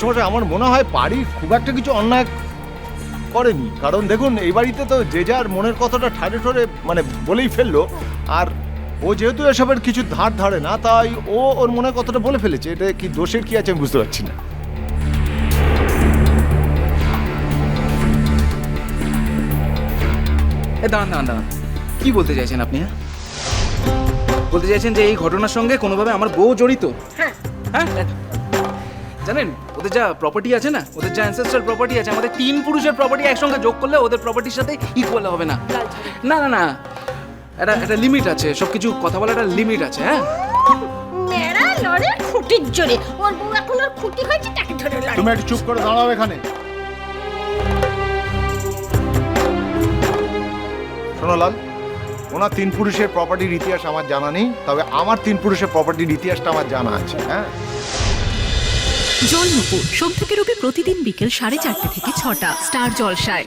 সময় আমার মনে হয় বাড়ি খুব একটা কিছু অন্যায় করেনি। কারণ দেখুন এই বাড়িতে তো যে যার মনের কথাটা ঠাড়ে ঠোরে মানে বলেই ফেলল আর ও যেহেতু এসবের কিছু ধার ধারে না তাই ও ওর মনের কথাটা বলে ফেলেছে। এটা কি দোষের কি আছে আমি বুঝতে পারছি না। এ দাঁড়ান দাঁড়ান দাঁড়ান। কি বলতে চাইছেন আপনি হ্যাঁ? বলতে চাইছেন যে এই ঘটনার সঙ্গে কোনোভাবে আমার বউ জড়িত? হ্যাঁ। হ্যাঁ? জানেন? ওদের যা প্রপার্টি আছে না ওদের যা অ্যানসেস্টার প্রপার্টি আছে আমাদের তিন পুরুষের প্রপার্টি একসঙ্গে যোগ করলে ওদের প্রপার্টির সাথে ইকুয়াল হবে না। না না না। একটা একটা লিমিট আছে সব কিছু কথা বলার একটা লিমিট আছে হ্যাঁ? মেরা লড়ে খুঁটির জোরে। ওর বউ এখন ওর খুঁটি হয়েছে তাকে ধরে লড়ে। তুমি একটু চুপ করে দাঁড়াও এখানে। শোনো লাল ওনার তিন পুরুষের প্রপার্টির ইতিহাস আমার জানা নেই তবে আমার তিন পুরুষের প্রপার্টির ইতিহাসটা আমার জানা আছে হ্যাঁ? জল নুপুর সোম থেকে রবি প্রতিদিন বিকেল সাড়ে চারটে থেকে ছটা স্টার জলসায়।